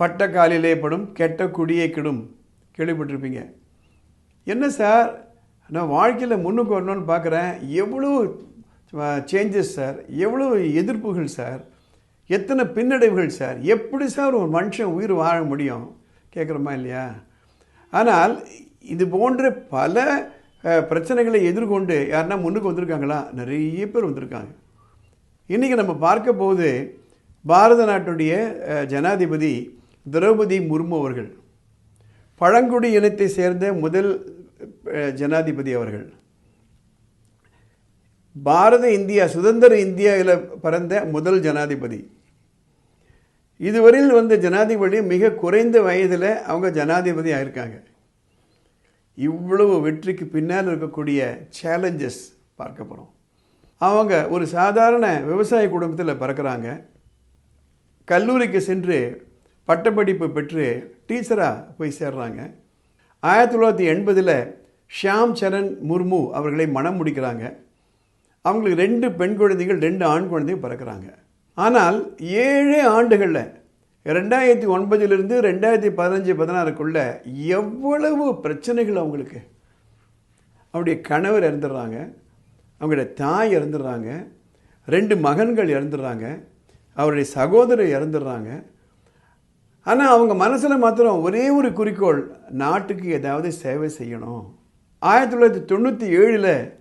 பட்ட காலிலே படும் கெட்ட குடியை கெடும். கேள்விப்பட்டிருப்பீங்க. என்ன சார்? நான் வாழ்க்கையில் முன்னுக்கு வரணும்னு பார்க்குறேன் எவ்வளோ சேஞ்சஸ் சார்? எவ்வளோ எதிர்ப்புகள் சார்? எத்தனை பின்னடைவுகள் சார்? எப்படி சார் ஒரு மனுஷன் உயிர் வாழ முடியும்? கேட்குறோமா இல்லையா? ஆனால் இது போன்ற பல பிரச்சனைகளை எதிர்கொண்டு யாருன்னா முன்னுக்கு வந்திருக்காங்களா? நிறைய பேர் வந்திருக்காங்க. இன்றைக்கி நம்ம பார்க்க போது பாரத நாட்டுடைய ஜனாதிபதி திரௌபதி முர்மு அவர்கள் பழங்குடி இனத்தை சேர்ந்த முதல் ஜனாதிபதி அவர்கள். பாரத இந்தியா சுதந்திர இந்தியாவில் பிறந்த முதல் ஜனாதிபதி. இதுவரையில் வந்த ஜனாதிபதி மிக குறைந்த வயதில் அவங்க ஜனாதிபதி ஆயிருக்காங்க இவ்வளவு வெற்றிக்கு பின்னால் இருக்கக்கூடிய சேலஞ்சஸ் பார்க்க போகிறோம் அவங்க ஒரு சாதாரண விவசாய குடும்பத்தில் பிறக்கிறாங்க. கல்லூரிக்கு சென்று பட்டப்படிப்பு பெற்று டீச்சராக போய் சேர்றாங்க. ஆயிரத்தி தொள்ளாயிரத்தி எண்பதில் ஷியாம் சரண் முர்மு அவர்களை மனம் முடிக்கிறாங்க. அவங்களுக்கு ரெண்டு பெண் குழந்தைகள் ரெண்டு ஆண் குழந்தையும் பிறக்கிறாங்க. ஆனால் ஏழு ஆண்டுகளில் ரெண்டாயிரத்தி ஒன்பதிலிருந்து ரெண்டாயிரத்தி பதினஞ்சு பதினாறுக்குள்ள எவ்வளவு பிரச்சனைகள் அவங்களுக்கு? அவருடைய கணவர் இறந்துடுறாங்க. அவங்களுடைய தாய் இறந்துடுறாங்க. ரெண்டு மகன்கள் இறந்துடுறாங்க. அவருடைய சகோதரர் இறந்துடுறாங்க. ஆனால் அவங்க மனசில் மாத்திரம் ஒரே ஒரு குறிக்கோள் நாட்டுக்கு ஏதாவது சேவை செய்யணும். ஆயிரத்தி தொள்ளாயிரத்தி தொண்ணூற்றி ஏழில்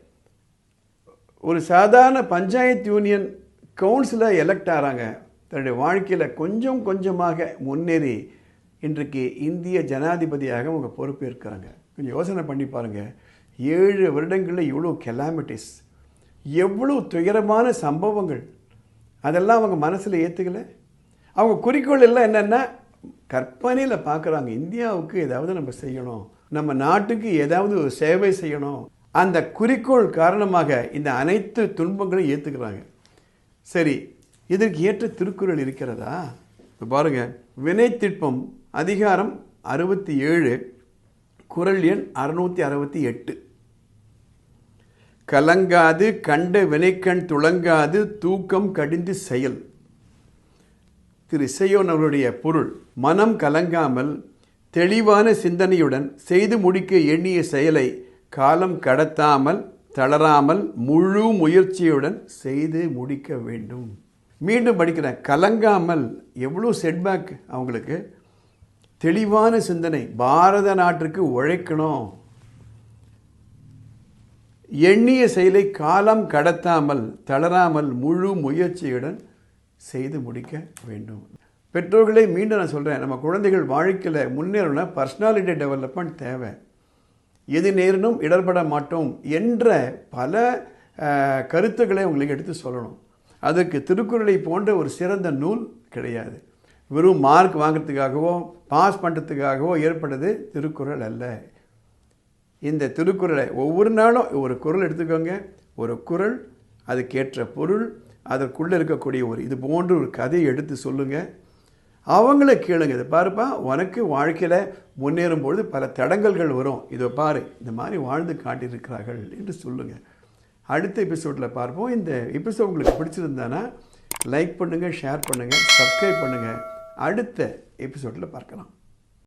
ஒரு சாதாரண பஞ்சாயத்து யூனியன் கவுன்சிலர் எலெக்ட் ஆகிறாங்க தன்னுடைய வாழ்க்கையில் கொஞ்சம் கொஞ்சமாக முன்னேறி இன்றைக்கு இந்திய ஜனாதிபதியாக அவங்க பொறுப்பேற்கிறாங்க கொஞ்சம் யோசனை பண்ணி பாருங்கள் ஏழு வருடங்களில் இவ்வளோ கெலாமிட்டிஸ் எவ்வளோ துயரமான சம்பவங்கள் அதெல்லாம் அவங்க மனசில் ஏற்றுக்கல அவங்க குறிக்கோள் எல்லாம் என்னென்னா கற்பனையில் பார்க்குறாங்க இந்தியாவுக்கு ஏதாவது நம்ம செய்யணும். நம்ம நாட்டுக்கு ஏதாவது ஒரு சேவை செய்யணும். அந்த குறிக்கோள் காரணமாக இந்த அனைத்து துன்பங்களையும் ஏற்றுக்கிறாங்க சரி இதற்கு ஏற்ற திருக்குறள் இருக்கிறதா? இப்போ வினை வினைத்திட்பம் அதிகாரம் அறுபத்தி ஏழு குரல் எண் அறுநூற்றி அறுபத்தி எட்டு. கலங்காது கண்ட வினைக்கண் துளங்காது தூக்கம் கடிந்து செயல். திரு இசையோன் அவருடைய பொருள் மனம் கலங்காமல் தெளிவான சிந்தனையுடன் செய்து முடிக்க எண்ணிய செயலை காலம் கடத்தாமல் தளராமல் முழு முயற்சியுடன் செய்து முடிக்க வேண்டும். மீண்டும் படிக்கிறேன். கலங்காமல் எவ்வளோ செட்பேக் அவங்களுக்கு? தெளிவான சிந்தனை பாரத நாட்டிற்கு உழைக்கணும். எண்ணிய செயலை காலம் கடத்தாமல் தளராமல் முழு முயற்சியுடன் செய்து முடிக்க வேண்டும். பெற்றோர்களை மீண்டும் நான் சொல்கிறேன் நம்ம குழந்தைகள் வாழ்க்கையில் முன்னேறணும்னா பர்சனாலிட்டி டெவலப்மெண்ட் தேவை. எது நேரினும் இடர்பட மாட்டோம் என்ற பல கருத்துக்களை உங்களுக்கு எடுத்து சொல்லணும். அதுக்கு திருக்குறளை போன்ற ஒரு சிறந்த நூல் கிடையாது. வெறும் மார்க் வாங்குறதுக்காகவோ பாஸ் பண்ணுறதுக்காகவோ ஏற்பட்டது திருக்குறள் அல்ல. இந்த திருக்குறளை ஒவ்வொரு நாளும் ஒரு குறள் எடுத்துக்கோங்க. ஒரு குறள் அதுக்கேற்ற பொருள் அதற்குள்ளே இருக்கக்கூடிய ஒரு இது போன்ற ஒரு கதையை எடுத்து சொல்லுங்கள் அவங்கள கேளுங்க. இதை பாருப்பா உனக்கு வாழ்க்கையில் முன்னேறும் பொழுது பல தடங்கல்கள் வரும். இதை பாரு இந்த மாதிரி வாழ்ந்து காட்டியிருக்கிறார்கள் என்று சொல்லுங்கள் அடுத்த எபிசோடில் பார்ப்போம். இந்த எபிசோட் உங்களுக்கு பிடிச்சிருந்தானா லைக் பண்ணுங்கள் ஷேர் பண்ணுங்கள் சப்ஸ்கிரைப் பண்ணுங்கள் அடுத்த எபிசோடில் பார்க்கலாம்.